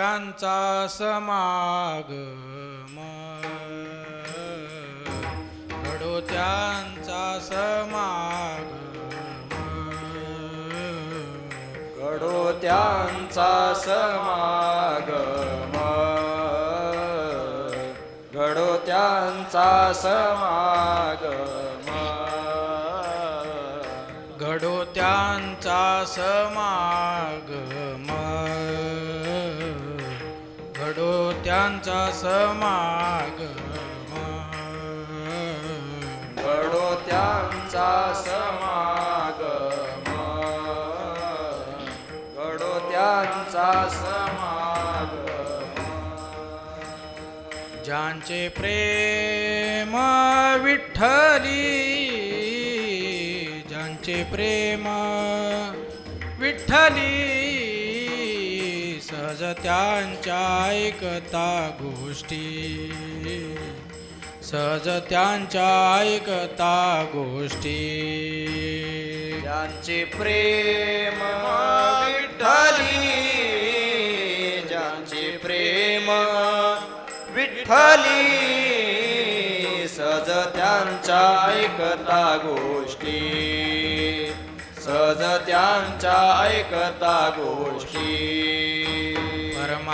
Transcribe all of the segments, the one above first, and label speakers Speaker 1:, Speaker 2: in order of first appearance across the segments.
Speaker 1: त्यांचा समागम घडो त्यांचा समागम
Speaker 2: घडो त्यांचा समागम घडो त्यांचा समागम
Speaker 1: घडो त्यांचा समागम त्यांचा समागम
Speaker 2: घडो त्यांचा समागम घडो त्यांचा समागम
Speaker 1: ज्यांचे प्रेम विठ्ठली ज्यांचे प्रेम विठ्ठली सहज त्यांच्या ऐकता गोष्टी. सहज त्यांच्या ऐकता गोष्टी.
Speaker 2: ज्यांचे प्रेम विठ्ठली ज्यांचे प्रेम विठ्ठली सहज त्यांच्या ऐकता गोष्टी. सहज त्यांच्या ऐकता गोष्टी.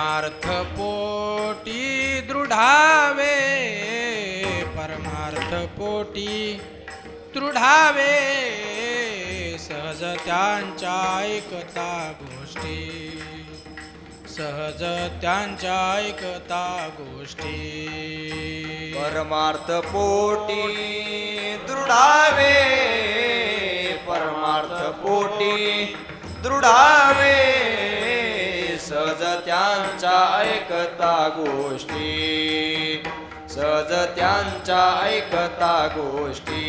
Speaker 1: परमार्थ पोटी दृढावे परमार्थ पोटी दृढावे सहज त्यांच्या ऐकता गोष्टी. सहज त्यांच्या ऐकता गोष्टी.
Speaker 2: परमार्थ पोटी दृढावे परमार्थ पोटी दृढावे. सहज त्यांच्या ऐकता गोष्टी. सहज त्यांच्या ऐकता गोष्टी.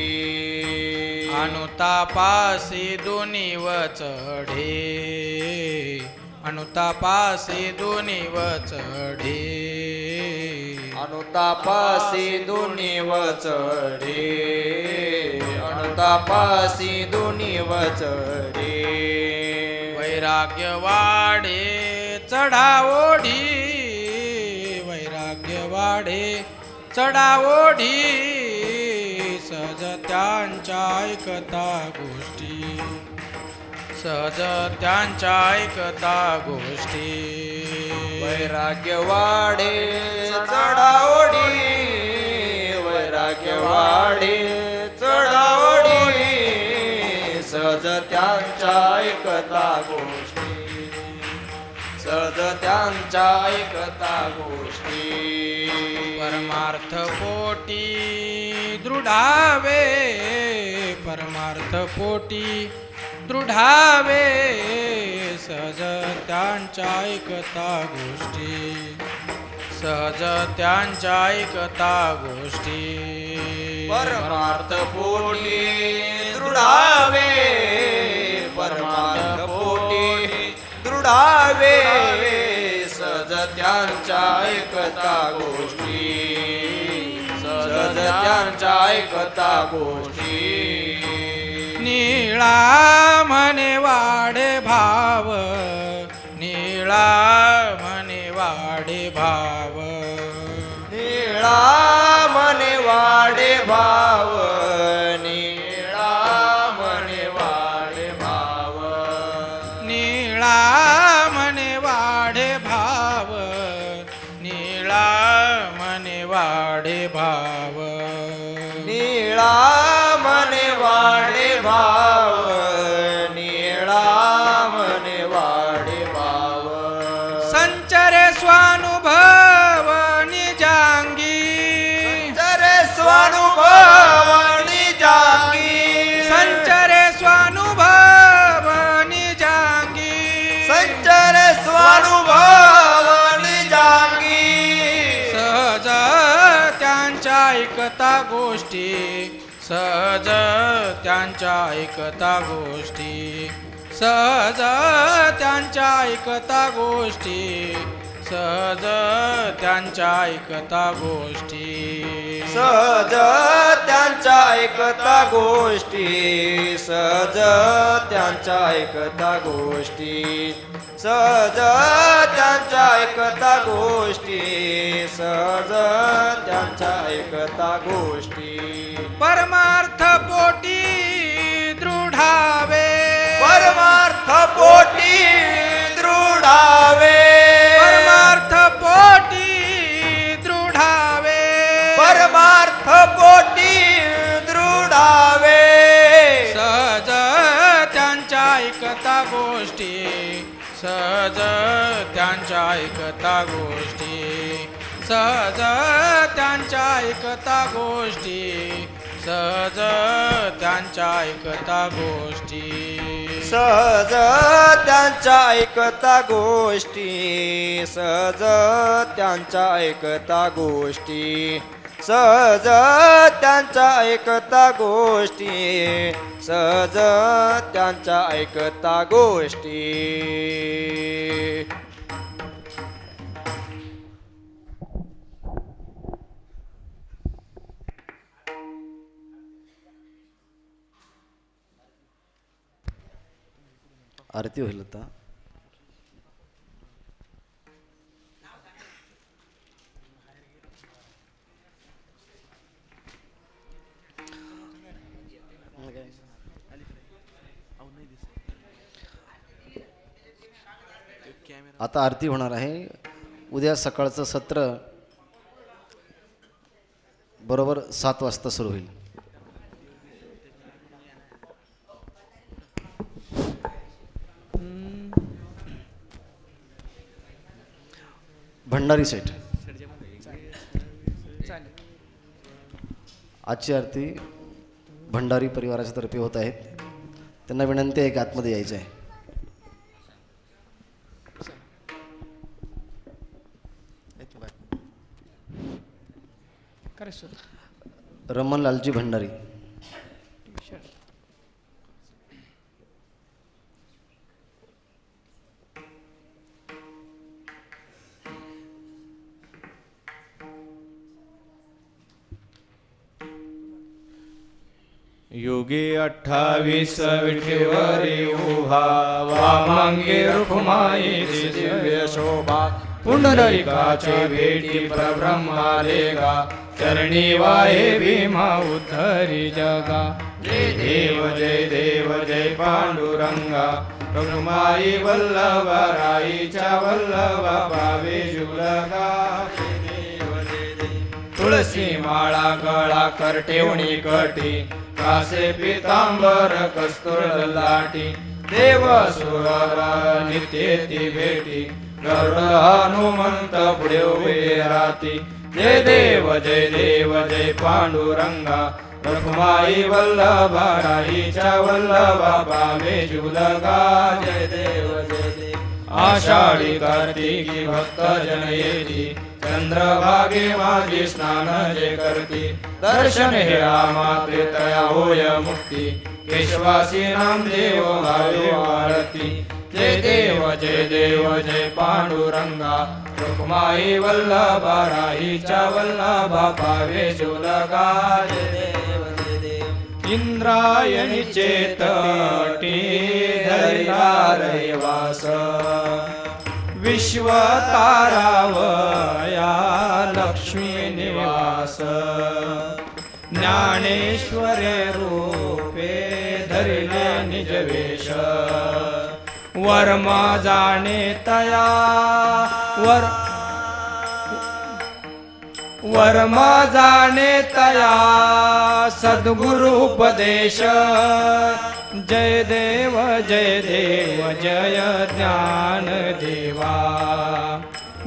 Speaker 1: अनुतापासी दोन्ही चढे अनुतापासी दोन्ही चढे
Speaker 2: अनुतापासी दोन्ही वचडे अनुतापासी दोन्ही वचडे
Speaker 1: वैराग्य वाढे चढाओढी वैराग्य वाढे चढाओढी सहज त्यांच्या ऐकता गोष्टी. सहज त्यांच्या ऐकता गोष्टी.
Speaker 2: वैराग्य वाढे चढाओढी वैराग्य वाढे चढाओढी सहज त्यांच्या ऐकता गोष्टी. सहज त्यांच्या ऐकता गोष्टी.
Speaker 1: परमार्थ पोटी दृढावे परमार्थ पोटी दृढावे सहज त्यांच्या ऐकता गोष्टी. सहज त्यांच्या ऐकता गोष्टी.
Speaker 2: परमार्थ पोटी दृढावे दृढावे सहज त्यांच्या ऐकता गोष्टी. सहज त्यांच्या ऐकता गोष्टी.
Speaker 1: निळा म्हणे वाढे भाव. निळा म्हणे वाढे भाव.
Speaker 2: निळा मने वाडे भाव.
Speaker 1: वाढे भाव. निळा
Speaker 2: मने वाडे
Speaker 1: ऐकता गोष्टी सहज त्यांच्या ऐकता गोष्टी. सहज त्यांच्या ऐकता गोष्टी सहज त्यांच्या ऐकता गोष्टी.
Speaker 2: सहज त्यांच्या ऐकता गोष्टी सहज त्यांच्या ऐकता गोष्टी सहज त्यांच्या ऐकता गोष्टी सहज त्यांच्या ऐकता गोष्टी.
Speaker 1: परमार्थ पोटी दृढावे.
Speaker 2: परमार्थ पोटी दृढावे.
Speaker 1: ऐकता गोष्टी सहज त्यांच्या ऐकता गोष्टी. सहज त्यांच्या ऐकता गोष्टी सहज त्यांच्या ऐकता गोष्टी.
Speaker 2: सहज त्यांच्या ऐकता गोष्टी सहज त्यांच्या ऐकता गोष्टी. सहज त्यांच्या ऐकता गोष्टी सहज त्यांच्या ऐकता गोष्टी.
Speaker 3: आरती होईल आता. आता आरती होणार आहे. उद्या सकाळचं सत्र बरोबर सात वाजता सुरू होईल. भंडारी सेठ. आजची आरती भंडारी परिवाराच्या तर्फे होत आहेत त्यांना विनंती आहे की आतमध्ये यायचं आहे. रमन लालजी भंडारी.
Speaker 4: युगे अठ्ठावीस विठेवरी उभा वामांगे रुक्माई दिव्य शोभा पुंडलिकाचे भेटी प्रब्रह्मालेगा चरणी वाहे भीमा उद्धरी जगा. जय देव जय देव जय पांडुरंगा. रघुमाई वल्लभ राईच्या वल्लभ पावे जुलगा. तुळसी माळा गळा करटेवणी कटी. कासे पितांबर कस्तुर लाटी. देव सुरर नित्य ती भेटी. गरुड हनुमंत पुढे उभे राती जय देव जय देव जय पांडुरंगा। रखुमाई वल्लभ राईच्या वल्लभा पावे जुलगा। जय देव जय देव। आषाढी कार्तिकी भक्त जन येती चंद्रभागे माझी स्नान जे करती। दर्शन हे माते तया होय मुक्ती। केशवासी नामदेव भावे आरती। जय देव जय देव जय पांडुरंगा। रुक्माई वल्लभा राहीच्या वल्लभा पावे जुलगा जय देव जय देव। इंद्रायणी चेतटी धरिला रहिवास विश्व तारावया लक्ष्मी निवास। ज्ञानेश्वरे रूपे धरिले निज वर वर्मा जाणे तया वर वर्मा जाणे तया सद्गुरु उपदेश. जय देव जय देव जय ज्ञान देवा.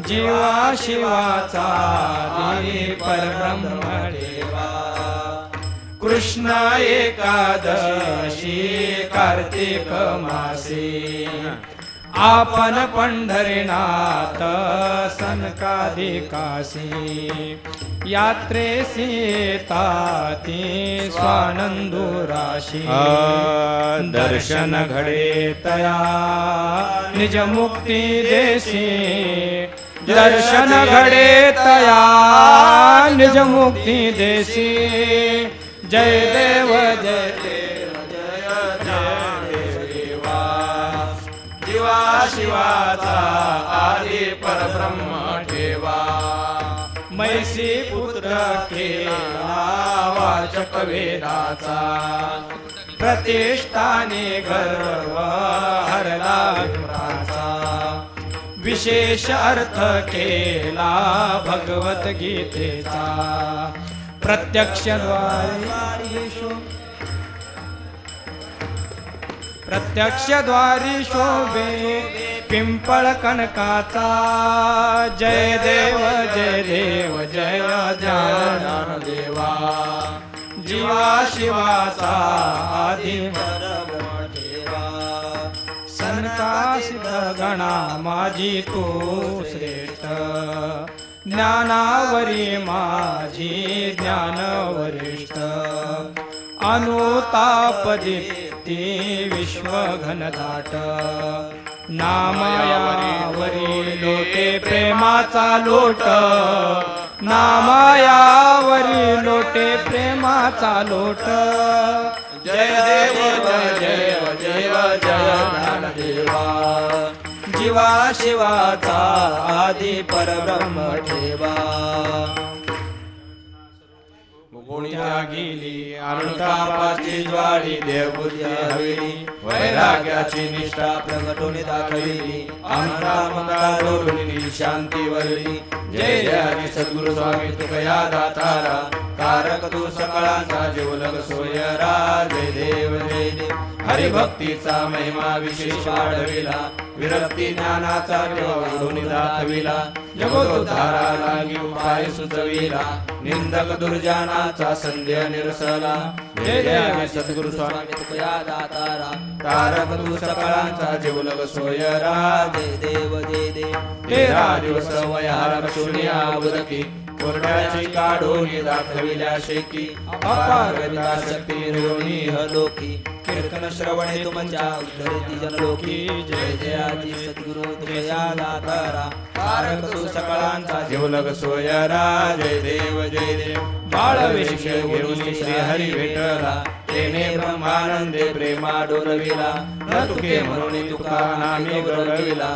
Speaker 4: जीवा शिवाचा आदी परब्रह्म कृष्ण एकादशी कार्तिक मासी। आपण पंढरीनाथ सनकाधिकासी यात्रेसी येताती स्वानंदुराशी। दर्शन घडे तया। निज मुक्ती देसी दर्शन घडे तया। निज मुक्ती देसी। जय देव जय देव जय जय देवा जीवा
Speaker 2: शिवाचा आदि परब्रह्म ठेवा. मैसी पुत्र केला वाचक वेदाचा. प्रतिष्ठाने गर्व हरला विप्राचा विशेष अर्थ केला भगवत गीतेचा. प्रत्यक्षद्वारे प्रत्यक्षद्वारी शोभे पिंपळ कनकाचा. जय देव जय देव जय ज्ञान देवा जीवा शिवाचा आदी सिद्ध गणा माझी तू श्रेष्ठ. ज्ञानावरी माझी ज्ञानवरिष्ठ वरिष्ठ विश्वघनदाट. नामायावरी लोटे प्रेमाचा लोट नामायावरी लोटे प्रेमाचा लोट. जय देव जय जय जय ज्ञानदेवा. शिवा शिवाचा आदि परब्रह्म ठेवा. कोणी गेली अनुतापाची ज्वाळी देवबुद्धी हवेली वैराग्याची निष्ठा प्रगटून दाखविली अमरा शांती वरली. जय जय सद्गुरु स्वामी तुकया दातारा. कारक तू सकळांचा जीवलग सोयरा. जय देव जय देव. हरिभक्तीचा महिमा विशेष वाढविला. विरक्ती ज्ञानाचा दाखविला. जगोद्धारा उपाय सुचविला. निंदक दुर्जानाचा संध्या निरसला. सद्गुरु स्वामी तुकया दातारा. तारक तू सकाळांचा जीवलग सोयरा. जय देव जय देव. तेरा दिवस वयार शून्या उदकी कोरड्याची काढून दाखविल्या शेकी. अपार शक्ती रोणी हलोकी. कीर्तन श्रवणे तुमच्या उद्धरती जनलोकी. जय जयाची सद्गुरु तुमया दातारा तारक तू सकळांचा जीवलग सोयरा जय देव जय देव. बाळ वेश गुरु श्री हरी विठला तेने ब्रह्मानंदे प्रेमा डोलविला. न तुके म्हणून तुका नामे गौरविला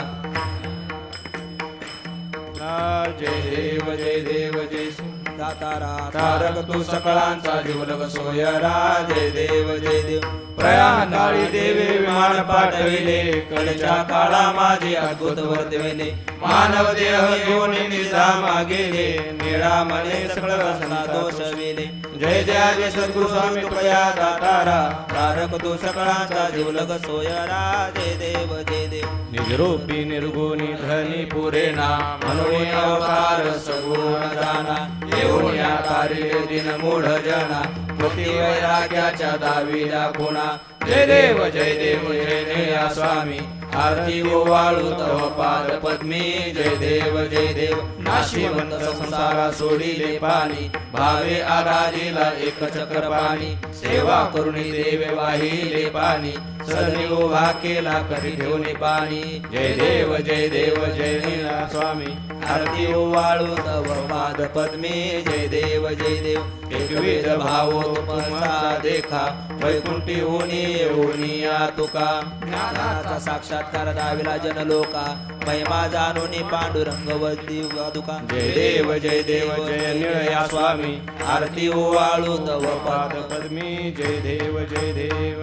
Speaker 2: जय देव जय देव जय दातारा तारक तू सकळांचा जीवलग सोयरा जय देव जय देव. प्रयाण काळी देवे विमान पाठविले. कडच्या काळा माझे अद्भुत वर्तविले. मानव देह घेऊन निजामा मागेले निळा मने सकळ रसना दोष विले जय जय जय सद्गुरु स्वामी कृपया दातारा। तारक तो सकळांचा जीवलग सोयरा। जय देव जय देव। निजरूपी निर्गुणी धनी पुरेना मनोनी अवतार सगुण जाना। येऊन या तारिले दिन मूढ जना। कृती वैराग्याच्या दाविला खुणा जय देव जय देव जय देया स्वामी। आरती हो ओवाळू तव पाद पद्मी जय देव जय देव. नाशिवंत संसारा सोडिले पाणी भावे आराधीला एक चक्र पाणी. सेवा करुणी देवे वाहिले पाणी सदैव उभा केला करी घेऊन पाणी. जय देव जय देव जय देव. स्वामी। आरती ओवाळू तव पाद पद्मी। जय देव जय देव। एकविध भावो तुमचा देखा। वैकुंठी होनी येऊनी या तुका ज्ञानाचा साक्षात्कार दाविला जनलोका। महिमा जाणून पांडुरंग वदी वादुका। जय देव जय देव जय निळया स्वामी। आरती ओवाळू तव पाद पद्मी। जय देव जय देव।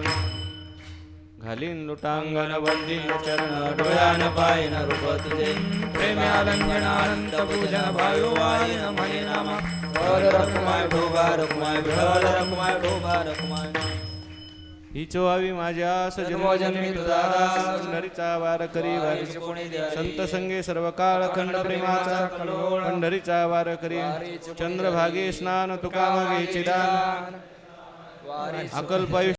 Speaker 2: घालीन लुटांगण वंदीन चरण डोळ्यान पायन रूप तुझे प्रेम्यालंजनानंत पूजन भायो वायन म्हणे नामा वर रकुमाय ढोबा रकुमाय विठ्ठल रकुमाय ढोबा रकुमाय
Speaker 4: ही चोहावी माझ्या सजन्मोजन्मी तुझा दास. पंढरीचा वार करी वारी संत संगे सर्व काळ खंड प्रेमाचा पंढरीचा वार करी. चंद्रभागे स्नान तुका मागे चिदान. अकल्प